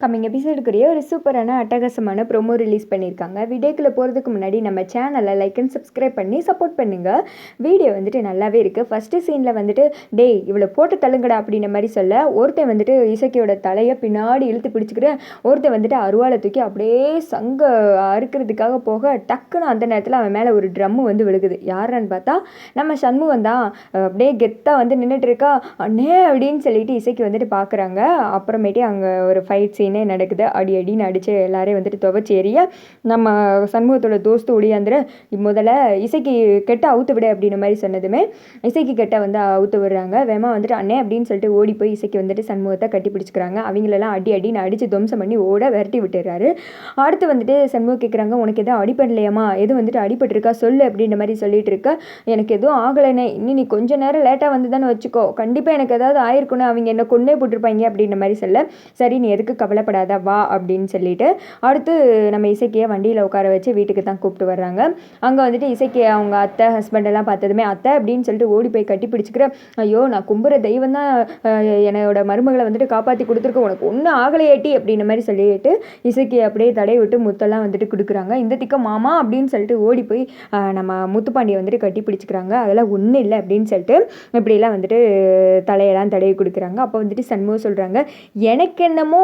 Coming எபிசோடுக்குரிய ஒரு சூப்பரான அட்டகாசமான ப்ரோமோ ரிலீஸ் பண்ணியிருக்காங்க வீடியோக்குள்ளே போகிறதுக்கு முன்னாடி நம்ம சேனலை லைக் அண்ட் சப்ஸ்கிரைப் பண்ணி சப்போர்ட் பண்ணுங்கள் வீடியோ வந்துட்டு நல்லாவே இருக்குது ஃபஸ்ட்டு சீனில் வந்துட்டு டேய் இவ்வளோ போட்டு தள்ளுங்கடா அப்படின்ற மாதிரி சொல்ல ஒருத்தன் வந்துட்டு இசக்கியோட தலையை பின்னாடி இழுத்து பிடிச்சிக்கிட்டு ஒருத்தன் வந்துட்டு அருவாளை தூக்கி அப்படியே சங்க அறுக்கிறதுக்காக போக டக்குன்னு அந்த நேரத்தில் அவன் மேலே ஒரு ட்ரம்மு வந்து விழுகுது. யாருன்னு பார்த்தா நம்ம சண்முகம் தான். அப்படியே கெத்தாக வந்து நின்றுட்டு இருக்கா. அண்ணே அப்படின்னு சொல்லிட்டு இசைக்கு வந்துட்டு பார்க்குறாங்க அப்புறமேட்டு அங்கே ஒரு ஃபைட் சீன் என்ன நடக்குது? அடி அடின்னு அடித்து எல்லாரையும் வந்துட்டு துவச்சி எறிய நம்ம சண்முகத்தோட தோஸ்து ஒடியாந்திர முதல்ல இசைக்கு கெட்ட அவுத்து விட அப்படின்ற மாதிரி சொன்னதுமே இசைக்கு கெட்ட வந்து அவுத்து விடுறாங்க. வேமா வந்துட்டு அண்ணே அப்படின்னு சொல்லிட்டு ஓடி போய் இசைக்கு வந்துட்டு சண்முகத்தை கட்டி பிடிச்சிக்கிறாங்க. அவங்களெல்லாம் அடி அடின்னு அடித்து துவம்சம் பண்ணி ஓட விரட்டி விட்டுறாரு. அடுத்து வந்துட்டு சண்முகம் கேட்குறாங்க உனக்கு எதுவும் அடிப்படலையாமா எதுவும் வந்துட்டு அடிபட்டிருக்கா? சொல்லு அப்படின்ற மாதிரி சொல்லிட்டு இருக்க. எனக்கு எதுவும் ஆகலைனே இன்னும் நீ கொஞ்சம் நேரம் லேட்டாக வந்து தானே வச்சுக்கோ. கண்டிப்பாக எனக்கு ஏதாவது ஆயிருக்குன்னு அவங்க என்ன கொண்டே போட்டிருப்பாங்க அப்படின்ற மாதிரி சொல்ல சரி நீ எதுக்கு கவலை கவலைப்படாத வா அப்படின்னு சொல்லிட்டு அடுத்து நம்ம இசைக்கியை வண்டியில் உட்கார வச்சு வீட்டுக்கு தான் கூப்பிட்டு வர்றாங்க. அங்கே வந்துட்டு இசைக்கு அவங்க அத்தை ஹஸ்பண்டெல்லாம் பார்த்ததுமே அத்தை அப்படின்னு சொல்லிட்டு ஓடி போய் கட்டி பிடிச்சிக்கிற ஐயோ நான் கும்புற தெய்வம் தான் என்னோட மருமகளை வந்துட்டு காப்பாற்றி கொடுத்துருக்கு உனக்கு ஒன்றும் ஆகலையேட்டி அப்படின்ற மாதிரி சொல்லிட்டு இசைக்கு அப்படியே தடை விட்டு முத்தெல்லாம் வந்துட்டு கொடுக்குறாங்க. இந்த திக்க மாமா அப்படின்னு சொல்லிட்டு ஓடி போய் நம்ம முத்துப்பாண்டியை வந்துட்டு கட்டி பிடிச்சிக்கிறாங்க. அதெல்லாம் ஒன்றும் இல்லை அப்படின்னு சொல்லிட்டு இப்படியெல்லாம் வந்துட்டு தலையெல்லாம் தடவி கொடுக்குறாங்க. அப்போ வந்துட்டு சண்முகம் சொல்கிறாங்க எனக்கு என்னமோ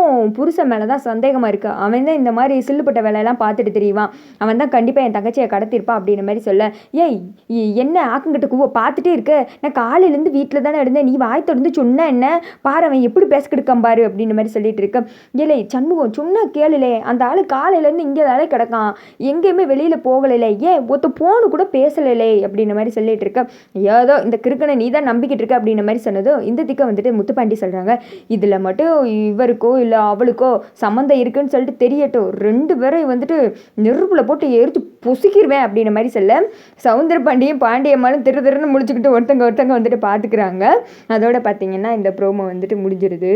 புருஷன் மேலே தான் சந்தேகமாக இருக்குது அவன் தான் இந்த மாதிரி சில்லுப்பட்ட வேலையெல்லாம் பார்த்துட்டு தெரியுவான். அவன் தான் கண்டிப்பாக என் தங்கச்சியை கடத்திருப்பான் அப்படின்ற மாதிரி சொல்ல ஏய் என்ன ஆக்குங்கிட்ட கூவ பார்த்துட்டே இருக்க. நான் காலையிலேருந்து வீட்டில் தானே இருந்தேன். நீ வாய் தொடர்ந்து சொன்ன என்ன? பாரு அவன் எப்படி பேசிக்கிடுக்கான் பாரு அப்படின்ற மாதிரி சொல்லிட்டு இருக்க. இல்லை சண்முகம் சொன்னா கேளுலே. அந்த ஆள் காலையிலேருந்து இங்கே தானே கிடக்கான். எங்கேயுமே வெளியில் போகலைலே. ஏன்? ஒருத்த போனு கூட பேசலைலே அப்படின்ற மாதிரி சொல்லிட்டு இருக்க. ஏதோ இந்த கிறுக்கனை நீ தான் நம்பிக்கிட்டு இருக்க அப்படின்ற மாதிரி சொன்னதும் இந்த திக்க வந்துட்டு முத்துப்பாண்டி சொல்கிறாங்க இதில் மட்டும் இவருக்கோ இல்லை அவளுக்கோ இருக்கோ சம்மந்தம் இருக்குன்னு சொல்லிட்டு தெரியட்டும். ரெண்டு பேரையும் வந்துட்டு நெருப்பில் போட்டு எரிச்சு பொசுக்கிடுவேன் அப்படின்ற மாதிரி சொல்ல சவுந்தர பாண்டியும் பாண்டியம்மாலும் திரு திருன்னு முடிச்சுக்கிட்டு ஒருத்தங்க ஒருத்தங்க வந்துட்டு பார்த்துக்கிறாங்க அதோட பார்த்தீங்கன்னா இந்த ப்ரோமோ வந்துட்டு முடிஞ்சிருது.